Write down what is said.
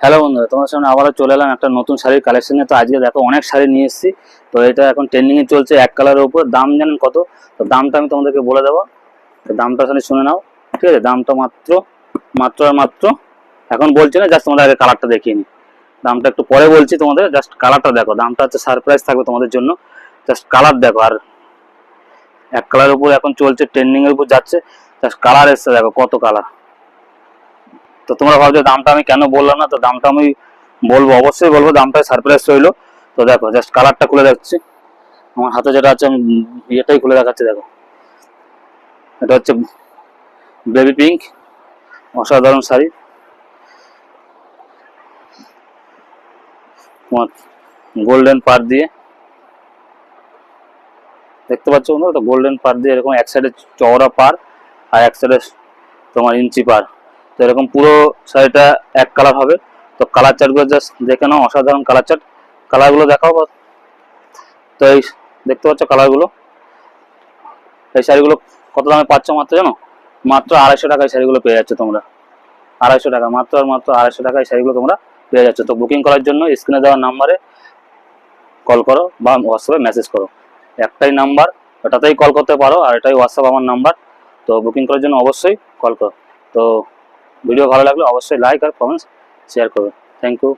Hello বন্ধুরা তোমার সামনে আবারও চলে এলাম একটা নতুন শাড়ির কালেকশনে তো আজকে দেখো অনেক শাড়ি নিয়ে এসেছি। তো এটা এখন ট্রেন্ডিং এ চলছে এক কালারের উপর। দাম জানেন কত? তো দামটা আমি তোমাদেরকে বলে দেবো। তো দামটা খালি শুনে নাও। ঠিক আছে? দামটা মাত্র মাত্র আর মাত্র। এখন বলছি না জাস্ট তোমাদের আগে কালারটা দেখিয়ে নি দামটা একটু পরে বলছি তোমাদের জাস্ট কালারটা দেখো। দামটা হচ্ছে সারপ্রাইজ থাকবে তোমাদের জন্য। জাস্ট কালার দেখো। আর এক কালারের উপর এখন চলছে ট্রেন্ডিং এর উপর যাচ্ছে। জাস্ট কালার এসছে দেখো, কত কালার তো তোমরা ভাবছ দামটা আমি কেন বললাম না? তো দামটা আমি বলব, অবশ্যই বলব দামটা সারপ্রাইজ রইল। তো দেখো জাস্ট কালারটা খুলে দেখছি আমার হাতে যেটা আছে আমি ইয়েটাই খুলে দেখাচ্ছি, দেখো। এটা হচ্ছে বেবি পিঙ্ক অসাধারণ শাড়ি। তোমার গোল্ডেন পার দিয়ে। দেখতে পাচ্ছ বন্ধু তো গোল্ডেন পার দিয়ে এরকম এক সাইডে চওড়া পার আর এক সাইডে তোমার ইঞ্চি পার। তো এরকম পুরো শাড়িটা এক কালার হবে। তো কালার চার্টগুলো জাস্ট দেখে নাও, অসাধারণ কালার চার্ট কালারগুলো দেখাও তো এই দেখতে পাচ্ছ কালারগুলো এই শাড়িগুলো কত দামে পাচ্ছ মাত্র জানো? মাত্র আড়াইশো টাকায় শাড়িগুলো পেয়ে যাচ্ছ তোমরা। আড়াইশো টাকা, মাত্র আর মাত্র আড়াইশো টাকায় শাড়িগুলো তোমরা পেয়ে যাচ্ছ। তো বুকিং করার জন্য স্ক্রিনে দেওয়া নাম্বারে কল করো বা হোয়াটসঅ্যাপে মেসেজ করো। একটাই নাম্বার ওটাতেই কল করতে পারো আর এটাই হোয়াটসঅ্যাপ আমার নাম্বার তো বুকিং করার জন্য অবশ্যই কল করো। তো ভিডিও ভালো লাগলে অবশ্যই লাইক আর কমেন্টস শেয়ার করবে থ্যাংক ইউ